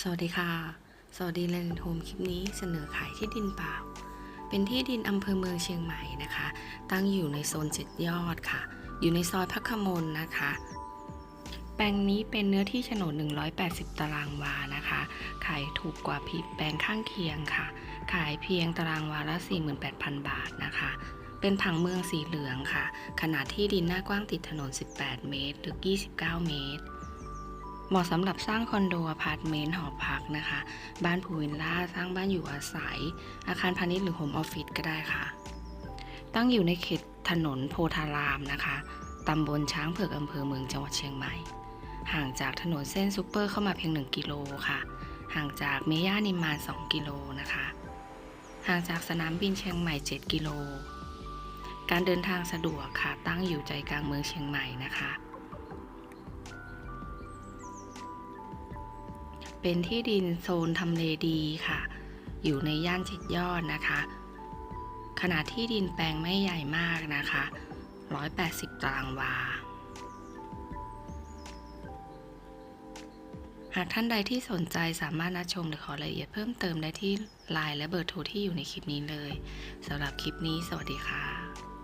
สวัสดีค่ะ สวัสดีเลนโฮมคลิปนี้เสนอขายที่ดินเปล่า เป็นที่ดินอำเภอเมืองเชียงใหม่นะคะ ตั้งอยู่ในโซนเจ็ดยอดค่ะ อยู่ในซอยพักขมลนะคะ แปลงนี้เป็นเนื้อที่โฉนด 180 ตารางวานะคะ ขายถูกกว่าผิดแปลงข้างเคียงค่ะ ขายเพียงตารางวาละ 48,000 บาทนะคะ เป็นผังเมืองสีเหลืองค่ะ ขนาดที่ดินหน้ากว้างติดถนน 18 เมตรหรือ 29 เมตร เหมาะสำหรับสร้างคอนโดอพาร์ตเมนต์หอพักนะคะ บ้านพูวิลล่าสร้างบ้านอยู่อาศัย อาคารพาณิชย์หรือโฮมออฟฟิศก็ได้ค่ะ ตั้งอยู่ในเขตถนนโพธารามนะคะตำบลช้างเผือกอำเภอเมืองจังหวัดเชียงใหม่ ห่างจากถนนเส้นซูเปอร์เข้ามาเพียง 1 กิโลค่ะ ห่างจากเมย่านิมมาน 2 กิโลนะคะ ห่างจากสนามบินเชียงใหม่ 7 กิโล การเดินทางสะดวกค่ะ ตั้งอยู่ใจกลางเมืองเชียงใหม่นะคะ เป็นที่ดินโซนทำเลดีค่ะ อยู่ในย่านเจ็ดยอดนะคะ ขนาดที่ดินแปลงไม่ใหญ่มากนะคะ 180 ตารางวา หากท่านใดที่สนใจสามารถนัดชมหรือขอรายละเอียดเพิ่มเติมได้ที่ไลน์และเบอร์โทรที่อยู่ในคลิปนี้เลยสำหรับคลิปนี้สวัสดีค่ะ